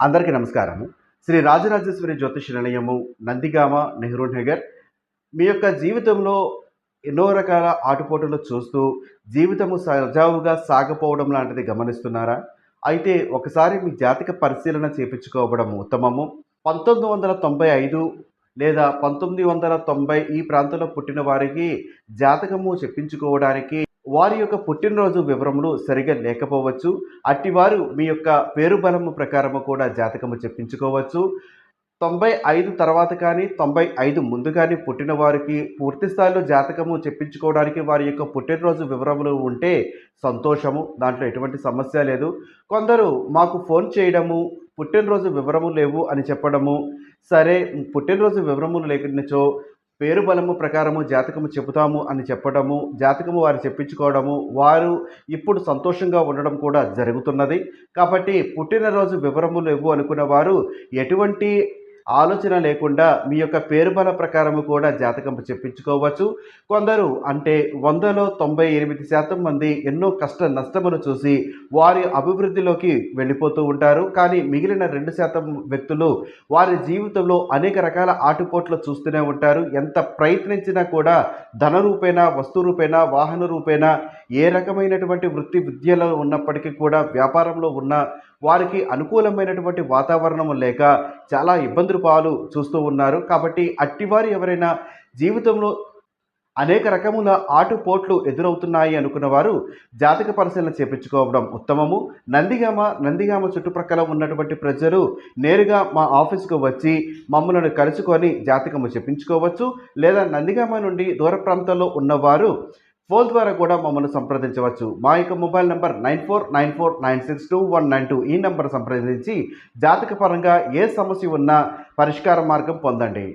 అందరికీ నమస్కారము. శ్రీ రాజరాజేశ్వరి జ్యోతిష నిలయము నందిగామ నెహ్రూ నగర్. మీ యొక్క జీవితంలో ఎన్నో రకాల ఆటుపోటులు చూస్తూ జీవితము సజావుగా సాగపోవడం లాంటిది గమనిస్తున్నారా? అయితే ఒకసారి మీ జాతక పరిశీలన చేపించుకోవడం ఉత్తమము. పంతొమ్మిది వందల తొంభై ఐదు లేదా పంతొమ్మిది వందల తొంభై ఈ ప్రాంతంలో పుట్టిన వారికి జాతకము చెప్పించుకోవడానికి వారి యొక్క పుట్టినరోజు వివరములు సరిగా లేకపోవచ్చు. అట్టివారు మీ యొక్క పేరు బలము ప్రకారము కూడా జాతకము చెప్పించుకోవచ్చు. తొంభై ఐదు తర్వాత కానీ తొంభై ఐదు ముందు కానీ పుట్టిన వారికి పూర్తి స్థాయిలో జాతకము చెప్పించుకోవడానికి వారి యొక్క పుట్టినరోజు వివరములు ఉంటే సంతోషము దాంట్లో ఎటువంటి సమస్య లేదు. కొందరు మాకు ఫోన్ చేయడము పుట్టినరోజు వివరము లేవు అని చెప్పడము. సరే పుట్టినరోజు వివరములు లేకునిచో పేరు బలము ప్రకారము జాతకము చెబుతాము అని చెప్పడము జాతకము వారు చెప్పించుకోవడము వారు ఇప్పుడు సంతోషంగా ఉండడం కూడా జరుగుతున్నది. కాబట్టి పుట్టినరోజు వివరములు లేవు అనుకున్న వారు ఎటువంటి ఆలోచన లేకుండా మీ యొక్క పేరు బల ప్రకారము కూడా జాతకం చెప్పించుకోవచ్చు. కొందరు అంటే వందలో తొంభై ఎనిమిది శాతం మంది ఎన్నో కష్ట నష్టములు చూసి వారి అభివృద్ధిలోకి వెళ్ళిపోతూ ఉంటారు. కానీ మిగిలిన రెండు శాతం వ్యక్తులు వారి జీవితంలో అనేక రకాల ఆటుపోట్లు చూస్తూనే ఉంటారు. ఎంత ప్రయత్నించినా కూడా ధన రూపేణ వస్తు రూపేణ వాహన రూపేణ ఏ రకమైనటువంటి వృత్తి విద్యలో ఉన్నప్పటికీ కూడా వ్యాపారంలో ఉన్న వారికి అనుకూలమైనటువంటి వాతావరణం లేక చాలా ఇబ్బందులు పాలు చూస్తూ ఉన్నారు. కాబట్టి అట్టివారు ఎవరైనా జీవితంలో అనేక రకముల ఆటుపోట్లు ఎదురవుతున్నాయి అనుకున్న వారు జాతక పరిశీలన చేపించుకోవడం ఉత్తమము. నందిగామ నందిగామ చుట్టుప్రక్కల ఉన్నటువంటి ప్రజలు నేరుగా మా ఆఫీస్కు వచ్చి మమ్మల్ని కలుసుకొని జాతకము చెప్పించుకోవచ్చు. లేదా నందిగామ నుండి దూర ప్రాంతాల్లో ఉన్నవారు ఫోన్ ద్వారా కూడా మమ్మల్ని సంప్రదించవచ్చు. మా యొక్క mobile number nine four nine four nine six two one nine two ఈ నంబర్ సంప్రదించి జాతక పరంగా ఏ సమస్య ఉన్నా పరిష్కార మార్గం పొందండి.